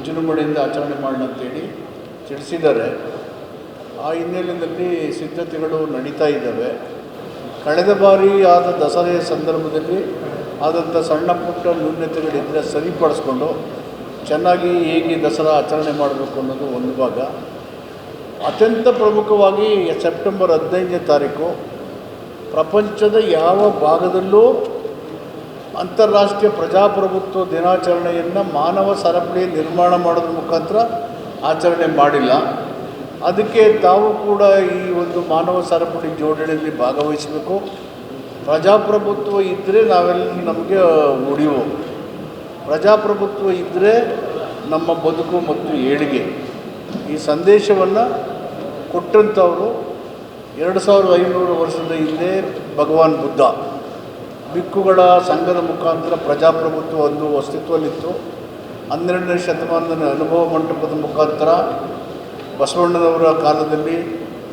ವಿಜೃಂಭಣೆಯಿಂದ ಆಚರಣೆ ಮಾಡಲಂತೇಳಿ ತಿಳಿಸಿದ್ದಾರೆ. ಆ ಹಿನ್ನೆಲೆಯಲ್ಲಿ ಸಿದ್ಧತೆಗಳು ನಡೀತಾ ಇದ್ದಾವೆ. ಕಳೆದ ಬಾರಿ ಆದ ದಸರೆಯ ಸಂದರ್ಭದಲ್ಲಿ ಆದಂಥ ಸಣ್ಣ ಪುಟ್ಟ ನ್ಯೂನ್ಯತೆಗಳಿದ್ದರೆ ಸರಿಪಡಿಸ್ಕೊಂಡು ಚೆನ್ನಾಗಿ ಹೇಗೆ ದಸರಾ ಆಚರಣೆ ಮಾಡಬೇಕು ಅನ್ನೋದು ಒಂದು ಭಾಗ. ಅತ್ಯಂತ ಪ್ರಮುಖವಾಗಿ ಸೆಪ್ಟೆಂಬರ್ ಹದಿನೈದನೇ ತಾರೀಕು ಪ್ರಪಂಚದ ಯಾವ ಭಾಗದಲ್ಲೂ ಅಂತಾರಾಷ್ಟ್ರೀಯ ಪ್ರಜಾಪ್ರಭುತ್ವ ದಿನಾಚರಣೆಯನ್ನು ಮಾನವ ಸರಪಳಿ ನಿರ್ಮಾಣ ಮಾಡೋದ್ರ ಮುಖಾಂತರ ಆಚರಣೆ ಮಾಡಿಲ್ಲ. ಅದಕ್ಕೆ ತಾವು ಕೂಡ ಈ ಒಂದು ಮಾನವ ಸರಪಳಿ ಜೋಡಣೆಯಲ್ಲಿ ಭಾಗವಹಿಸಬೇಕು. ಪ್ರಜಾಪ್ರಭುತ್ವ ಇದ್ದರೆ ನಾವೆಲ್ಲ ನಮಗೆ ಉಳಿವು. ಪ್ರಜಾಪ್ರಭುತ್ವ ಇದ್ದರೆ ನಮ್ಮ ಬದುಕು ಮತ್ತು ಏಳಿಗೆ. ಈ ಸಂದೇಶವನ್ನು ಕೊಟ್ಟಂಥವರು ಎರಡು ಸಾವಿರದ ಐನೂರು ವರ್ಷದ ಹಿಂದೆ ಭಗವಾನ್ ಬುದ್ಧ. ಬಿಕ್ಕುಗಳ ಸಂಘದ ಮುಖಾಂತರ ಪ್ರಜಾಪ್ರಭುತ್ವ ಒಂದು ಅಸ್ತಿತ್ವದಲ್ಲಿತ್ತು ಹನ್ನೆರಡನೇ ಶತಮಾನದ ಅನುಭವ ಮಂಟಪದ ಮುಖಾಂತರ ಬಸವಣ್ಣನವರ ಕಾಲದಲ್ಲಿ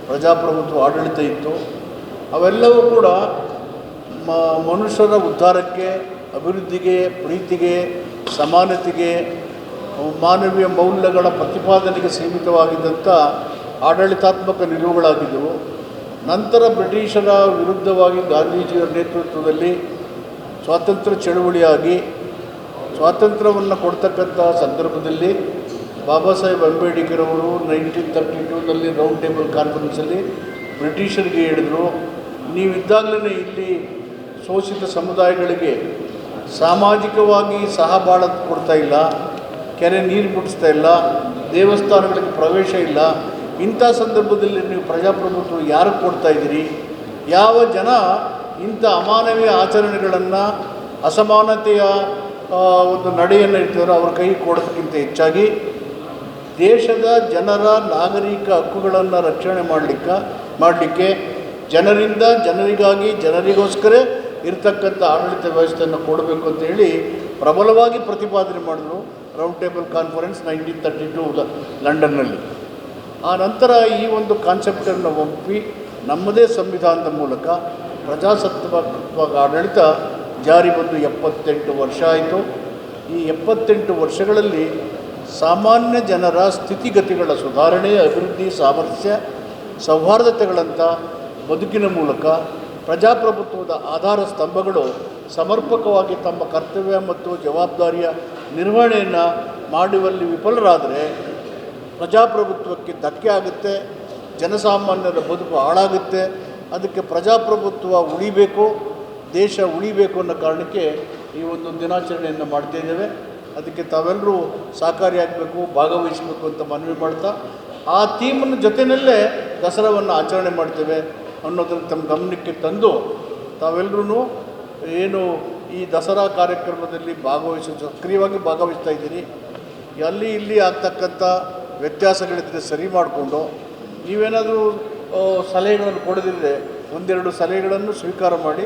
ಪ್ರಜಾಪ್ರಭುತ್ವ ಆಡಳಿತ ಇತ್ತು. ಅವೆಲ್ಲವೂ ಕೂಡ ಮ, ಮನುಷ್ಯರ ಉದ್ಧಾರಕ್ಕೆ, ಅಭಿವೃದ್ಧಿಗೆ, ಪ್ರೀತಿಗೆ, ಸಮಾನತೆಗೆ, ಮಾನವೀಯ ಮೌಲ್ಯಗಳ ಪ್ರತಿಪಾದನೆಗೆ ಸೀಮಿತವಾಗಿದ್ದಂಥ ಆಡಳಿತಾತ್ಮಕ ನಿಲುವುಗಳಾಗಿದ್ದವು. ನಂತರ ಬ್ರಿಟಿಷರ ವಿರುದ್ಧವಾಗಿ ಗಾಂಧೀಜಿಯವರ ನೇತೃತ್ವದಲ್ಲಿ ಸ್ವಾತಂತ್ರ್ಯ ಚಳುವಳಿಯಾಗಿ ಸ್ವಾತಂತ್ರ್ಯವನ್ನು ಕೊಡ್ತಕ್ಕಂಥ ಸಂದರ್ಭದಲ್ಲಿ ಬಾಬಾ ಸಾಹೇಬ್ ಅಂಬೇಡ್ಕರ್ ಅವರು ನೈನ್ಟೀನ್ ತರ್ಟಿ ಟೂನಲ್ಲಿ ರೌಂಡ್ ಟೇಬಲ್ ಕಾನ್ಫರೆನ್ಸಲ್ಲಿ ಬ್ರಿಟಿಷರಿಗೆ ಹೇಳಿದರು ನೀವಿದ್ದಾಗಲೇ ಇಲ್ಲಿ ಶೋಷಿತ ಸಮುದಾಯಗಳಿಗೆ ಸಾಮಾಜಿಕವಾಗಿ ಸಹ ಕೊಡ್ತಾ ಇಲ್ಲ, ಕೆರೆ ನೀರು ಬಿಡಿಸ್ತಾ ಇಲ್ಲ, ದೇವಸ್ಥಾನಗಳಿಗೆ ಪ್ರವೇಶ ಇಲ್ಲ ಇಂಥ ಸಂದರ್ಭದಲ್ಲಿ ನೀವು ಪ್ರಜಾಪ್ರಭುತ್ವ ಯಾರು ಕೊಡ್ತಾ ಇದ್ದೀರಿ? ಯಾವ ಜನ ಇಂಥ ಅಮಾನವೀಯ ಆಚರಣೆಗಳನ್ನು, ಅಸಮಾನತೆಯ ಒಂದು ನಡೆಯನ್ನು ಇರ್ತಾರೋ ಅವ್ರ ಕೈ ಕೊಡೋದಕ್ಕಿಂತ ಹೆಚ್ಚಾಗಿ ದೇಶದ ಜನರ ನಾಗರಿಕ ಹಕ್ಕುಗಳನ್ನು ರಕ್ಷಣೆ ಮಾಡಲಿಕ್ಕೆ ಮಾಡಲಿಕ್ಕೆ ಜನರಿಂದ ಜನರಿಗಾಗಿ ಜನರಿಗೋಸ್ಕರ ಇರತಕ್ಕಂಥ ಆಡಳಿತ ವ್ಯವಸ್ಥೆಯನ್ನು ಕೊಡಬೇಕು ಅಂತ ಹೇಳಿ ಪ್ರಬಲವಾಗಿ ಪ್ರತಿಪಾದನೆ ಮಾಡಿದ್ರು round table conference nineteen thirty two ಲಂಡನ್ನಲ್ಲಿ. ಆ ನಂತರ ಈ ಒಂದು ಕಾನ್ಸೆಪ್ಟನ್ನು ಒಪ್ಪಿ ನಮ್ಮದೇ ಸಂವಿಧಾನದ ಮೂಲಕ ಪ್ರಜಾಸತ್ತಾತ್ಮಕ ಆಡಳಿತ ಜಾರಿ ಬಂದು ಎಪ್ಪತ್ತೆಂಟು ವರ್ಷ ಆಯಿತು. ಈ ಎಪ್ಪತ್ತೆಂಟು ವರ್ಷಗಳಲ್ಲಿ ಸಾಮಾನ್ಯ ಜನರ ಸ್ಥಿತಿಗತಿಗಳ ಸುಧಾರಣೆ, ಅಭಿವೃದ್ಧಿ, ಸಾಮರ್ಥ್ಯ ಸೌಹಾರ್ದತೆಗಳಂಥ ಬದುಕಿನ ಮೂಲಕ ಪ್ರಜಾಪ್ರಭುತ್ವದ ಆಧಾರ ಸ್ತಂಭಗಳು ಸಮರ್ಪಕವಾಗಿ ತಮ್ಮ ಕರ್ತವ್ಯ ಮತ್ತು ಜವಾಬ್ದಾರಿಯ ನಿರ್ವಹಣೆಯನ್ನು ಮಾಡುವಲ್ಲಿ ವಿಫಲರಾದರೆ ಪ್ರಜಾಪ್ರಭುತ್ವಕ್ಕೆ ಧಕ್ಕೆ ಆಗುತ್ತೆ, ಜನಸಾಮಾನ್ಯರ ಬದುಕು ಹಾಳಾಗುತ್ತೆ, ಅದಕ್ಕೆ ಪ್ರಜಾಪ್ರಭುತ್ವ ಉಳಿಬೇಕು, ದೇಶ ಉಳಿಬೇಕು ಅನ್ನೋ ಕಾರಣಕ್ಕೆ ಈ ಒಂದು ದಿನಾಚರಣೆಯನ್ನು ಮಾಡ್ತಾ ಇದ್ದೇವೆ. ಅದಕ್ಕೆ ತಾವೆಲ್ಲರೂ ಸಹಕಾರಿಯಾಗಬೇಕು ಭಾಗವಹಿಸಬೇಕು ಅಂತ ಮನವಿ ಮಾಡ್ತಾ, ಆ ಥೀಮನ್ನ ಜೊತೆಯಲ್ಲೇ ದಸರಾವನ್ನು ಆಚರಣೆ ಮಾಡ್ತೇವೆ ಅನ್ನೋದನ್ನು ತಮ್ಮ ಗಮನಕ್ಕೆ ತಂದು ತಾವೆಲ್ಲರೂ ಏನು ಈ ದಸರಾ ಕಾರ್ಯಕ್ರಮದಲ್ಲಿ ಭಾಗವಹಿಸ, ಸಕ್ರಿಯವಾಗಿ ಭಾಗವಹಿಸ್ತಾ ಇದ್ದೀರಿ. ಅಲ್ಲಿ ಇಲ್ಲಿ ಆಗ್ತಕ್ಕಂಥ ವ್ಯತ್ಯಾಸಗಳಿದ್ದರೆ ಸರಿ ಮಾಡಿಕೊಂಡು ನೀವೇನಾದರೂ ಸಲಹೆಗಳನ್ನು ಕೊಡದಿದ್ದರೆ ಒಂದೆರಡು ಸಲಹೆಗಳನ್ನು ಸ್ವೀಕಾರ ಮಾಡಿ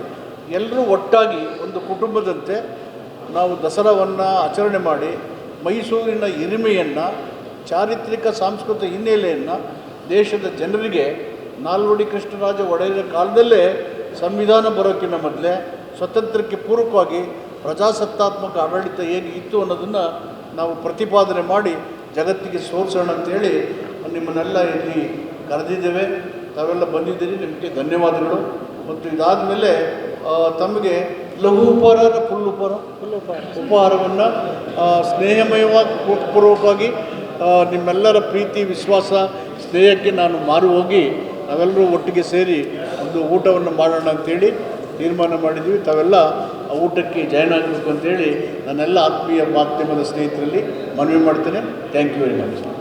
ಎಲ್ಲರೂ ಒಟ್ಟಾಗಿ ಒಂದು ಕುಟುಂಬದಂತೆ ನಾವು ದಸರಾವನ್ನು ಆಚರಣೆ ಮಾಡಿ ಮೈಸೂರಿನ ಹಿರಿಮೆಯನ್ನು, ಚಾರಿತ್ರಿಕ ಸಾಂಸ್ಕೃತಿಕ ಹಿನ್ನೆಲೆಯನ್ನು ದೇಶದ ಜನರಿಗೆ, ನಾಲ್ವಡಿ ಕೃಷ್ಣರಾಜ ಒಡೆಯರ ಕಾಲದಲ್ಲೇ ಸಂವಿಧಾನ ಬರೋಕ್ಕಿಂತ ಮೊದಲೇ ಸ್ವತಂತ್ರಕ್ಕೆ ಪೂರಕವಾಗಿ ಪ್ರಜಾಸತ್ತಾತ್ಮಕ ಆಡಳಿತ ಏನು ಇತ್ತು ಅನ್ನೋದನ್ನು ನಾವು ಪ್ರತಿಪಾದನೆ ಮಾಡಿ ಜಗತ್ತಿಗೆ ಸೋರಿಸೋಣ ಅಂತೇಳಿ ನಿಮ್ಮನ್ನೆಲ್ಲ ಇಲ್ಲಿ ಕರೆದಿದ್ದೇವೆ. ತಾವೆಲ್ಲ ಬಂದಿದ್ದೀರಿ. ನಿಮಗೆ ಧನ್ಯವಾದಗಳು. ಮತ್ತು ಇದಾದ ಮೇಲೆ ತಮಗೆ ಲಘು ಉಪಹಾರ ಫುಲ್ ಉಪಹಾರ? ಫುಲ್ ಉಪಹಾರ. ಉಪಹಾರವನ್ನು ಸ್ನೇಹಮಯವಾಗಿ ಪೂರ್ವಕವಾಗಿ ನಿಮ್ಮೆಲ್ಲರ ಪ್ರೀತಿ ವಿಶ್ವಾಸ ಸ್ನೇಹಕ್ಕೆ ನಾನು ಮಾರು ಹೋಗಿ ನಾವೆಲ್ಲರೂ ಒಟ್ಟಿಗೆ ಸೇರಿ ಒಂದು ಊಟವನ್ನು ಮಾಡೋಣ ಅಂತೇಳಿ ತೀರ್ಮಾನ ಮಾಡಿದ್ದೀವಿ. ತಾವೆಲ್ಲ ಊಟಕ್ಕೆ ಜಾಯ್ನ್ ಆಗಬೇಕು ಅಂತೇಳಿ ನನ್ನೆಲ್ಲ ಆತ್ಮೀಯ ಮಾಧ್ಯಮದ ಸ್ನೇಹಿತರಲ್ಲಿ ಮನವಿ ಮಾಡ್ತೇನೆ. Thank you very much